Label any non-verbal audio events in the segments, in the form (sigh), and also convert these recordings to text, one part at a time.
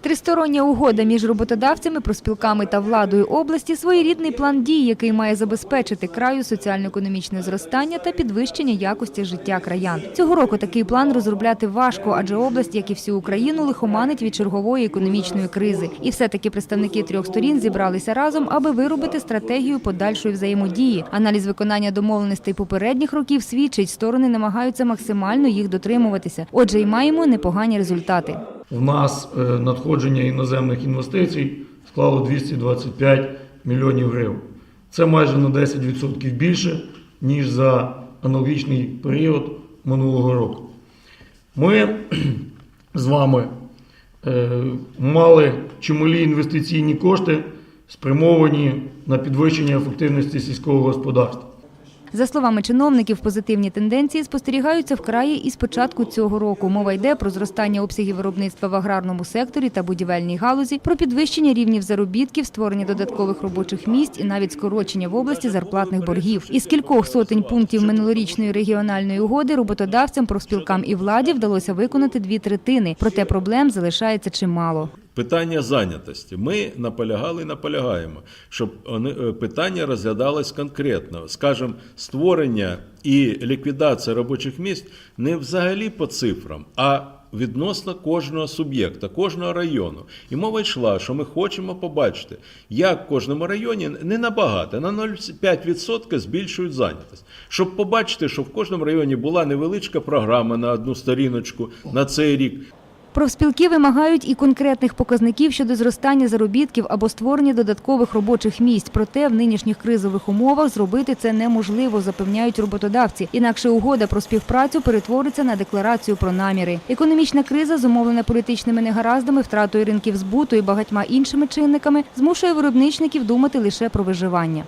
Тристороння угода між роботодавцями, профспілками та владою області – своєрідний план дій, який має забезпечити краю соціально-економічне зростання та підвищення якості життя краян. Цього року такий план розробляти важко, адже область, як і всю Україну, лихоманить від чергової економічної кризи. І все-таки представники трьох сторін зібралися разом, аби виробити стратегію подальшої взаємодії. Аналіз виконання домовленостей попередніх років свідчить, сторони намагаються максимально їх дотримуватися. Отже, й маємо непогані результати. У нас е, надходження іноземних інвестицій склало 225 мільйонів гривень. Це майже на 10% більше, ніж за аналогічний період минулого року. Ми (clears throat) з вами е, мали чималі інвестиційні кошти, спрямовані на підвищення ефективності сільського господарства. За словами чиновників, позитивні тенденції спостерігаються в краї і з початку цього року. Мова йде про зростання обсягів виробництва в аграрному секторі та будівельній галузі, про підвищення рівнів заробітків, створення додаткових робочих місць і навіть скорочення в області зарплатних боргів. Із кількох сотень пунктів минулорічної регіональної угоди роботодавцям, профспілкам і владі вдалося виконати дві третини. Проте проблем залишається чимало. Питання зайнятості. Ми наполягали і наполягаємо, щоб е, питання розглядалось конкретно. Скажімо, створення і ліквідація робочих місць не взагалі по цифрам, а відносно кожного суб'єкта, кожного району. І мова йшла, що ми хочемо побачити, як в кожному районі не набагато, на 0,5% збільшують зайнятість. Щоб побачити, що в кожному районі була невеличка програма на одну сторіночку на цей рік. Профспілки вимагають і конкретних показників щодо зростання заробітків або створення додаткових робочих місць. Проте в нинішніх кризових умовах зробити це неможливо, запевняють роботодавці. Інакше угода про співпрацю перетвориться на декларацію про наміри. Економічна криза, зумовлена політичними негараздами, втратою ринків збуту і багатьма іншими чинниками, змушує виробничників думати лише про виживання.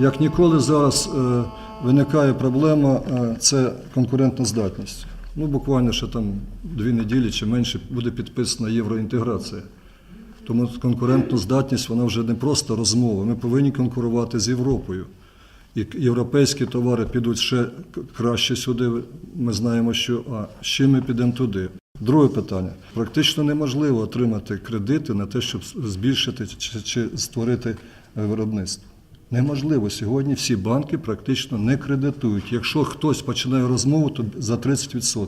Як ніколи зараз е, виникає проблема е, це конкурентна здатність. Ну, буквально ще там дві неділі чи менше буде підписана євроінтеграція. Тому конкурентна здатність вона вже не просто розмова. Ми повинні конкурувати з Європою. І європейські товари підуть ще краще сюди. Ми знаємо, що а з чим ми підемо туди. Друге питання: практично неможливо отримати кредити на те, щоб збільшити чи, створити виробництво. Неможливо. Сьогодні всі банки практично не кредитують. Якщо хтось починає розмову, то за 30%.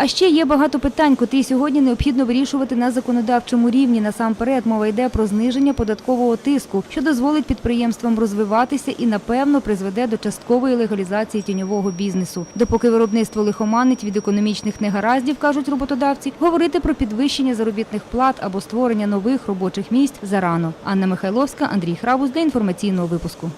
А ще є багато питань, котрі сьогодні необхідно вирішувати на законодавчому рівні. Насамперед мова йде про зниження податкового тиску, що дозволить підприємствам розвиватися і, напевно, призведе до часткової легалізації тіньового бізнесу. Допоки виробництво лихоманить від економічних негараздів, кажуть роботодавці, говорити про підвищення заробітних плат або створення нових робочих місць зарано. Анна Михайловська, Андрій Храбус для інформаційного випуску.